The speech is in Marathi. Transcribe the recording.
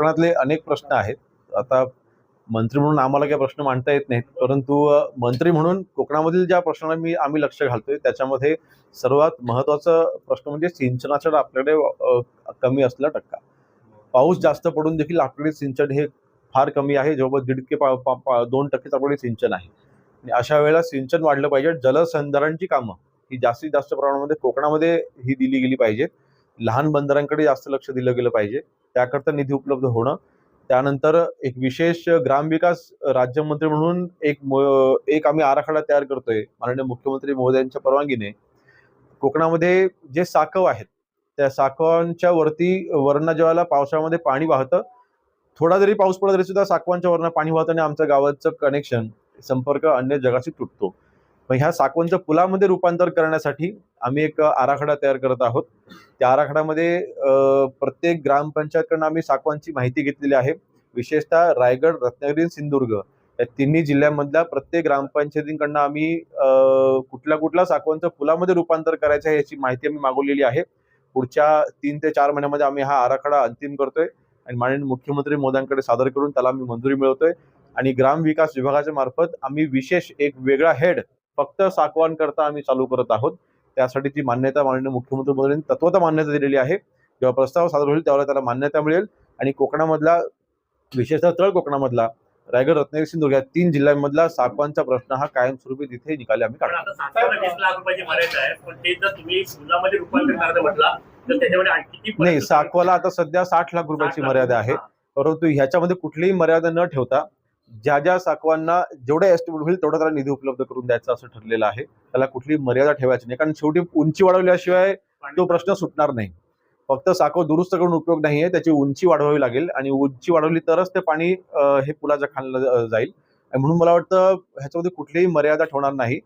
कोकणातले अनेक प्रश्न आहेत. आता मंत्री म्हणून आम्हाला काही प्रश्न मांडता येत नाहीत. परंतु मंत्री म्हणून कोकणामधील ज्या प्रश्नांना मी आम्ही लक्ष घालतोय त्याच्यामध्ये सर्वात महत्त्वाचा प्रश्न म्हणजे सिंचनाचा आपल्याकडे कमी असला टक्का. पाऊस जास्त पडून देखील आपल्याकडे सिंचन हे फार कमी आहे. जवळपास दीडके पा, पा, पा, दोन टक्केच आपल्याकडे सिंचन आहे. आणि अशा वेळेला सिंचन वाढलं पाहिजे. जलसंधारणची कामं ही जास्तीत जास्त प्रमाणामध्ये कोकणामध्ये ही दिली गेली पाहिजेत. लहान बंदरांकडे जास्त लक्ष दिलं गेलं पाहिजे. त्याकरता निधी उपलब्ध होणं. त्यानंतर एक विशेष ग्रामविकास राज्यमंत्री म्हणून एक एक आम्ही आराखडा तयार करतोय. माननीय मुख्यमंत्री महोदयांच्या परवानगीने. कोकणामध्ये जे साकव आहेत त्या साकवांच्या वरती वरना ज्यावेळेला पावसाळ्यामध्ये पाणी वाहतं थोडा जरी पाऊस पडला तरी सुद्धा साकवांच्या वरणा पाणी वाहतं आणि आमच्या गावाचं कनेक्शन संपर्क अन्य जगाशी तुटतो. मग ह्या साकवणचं पुलामध्ये रूपांतर करण्यासाठी आम्ही एक आराखडा तयार करत आहोत. त्या आराखड्यामध्ये प्रत्येक ग्रामपंचायतकडनं आम्ही साकवांची माहिती घेतलेली आहे. विशेषतः रायगड रत्नागिरी सिंधुदुर्ग या तिन्ही जिल्ह्यांमधल्या प्रत्येक ग्रामपंचायतींकडनं आम्ही कुठल्या कुठल्या साकवांचं पुलामध्ये रूपांतर करायचं आहे याची माहिती आम्ही मागवलेली आहे. पुढच्या तीन ते चार महिन्यामध्ये आम्ही हा आराखडा अंतिम करतोय आणि माननीय मुख्यमंत्री मोदयांकडे सादर करून त्याला आम्ही मंजुरी मिळवतोय. आणि ग्राम विकास विभागाच्या मार्फत आम्ही विशेष एक वेगळा हेड फक्त साकवांकरता आम्ही चालू करत आहोत. त्यासाठीची मान्यता माननीय मुख्यमंत्री मोदयांनी तत्वता मान्यता दिलेली आहे. जेव्हा प्रस्ताव सादर होईल त्यावेळेला त्याला मान्यता मिळेल. आणि कोकणामधला विशेषतः तळ कोकणामधला रायगड रत्नागिरी सिंधुदुर्ग या तीन जिल्ह्यांमधला साकवांचा प्रश्न हा कायमस्वरूपी तिथे निकाली आम्ही काढतो. ते नाही साकवाला आता सध्या साठ लाख रुपयाची मर्यादा आहे. परंतु ह्याच्यामध्ये कुठलीही मर्यादा न ठेवता ज्या ज्या साकवांना जेवढे एस्टिमेट होईल तेवढा त्याला निधी उपलब्ध करून द्यायचा असं ठरलेलं आहे. त्याला कुठली मर्यादा ठेवायची नाही. कारण शेवटी उंची वाढवल्याशिवाय तो प्रश्न सुटणार नाही. फक्त साखव दुरुस्त करून उपयोग नाहीये त्याची उंची वाढवावी लागेल आणि उंची वाढवली तरच ते पाणी हे पुलाच्या खाणलं जाईल. आणि म्हणून मला वाटतं ह्याच्यामध्ये कुठलीही मर्यादा ठेवणार नाही.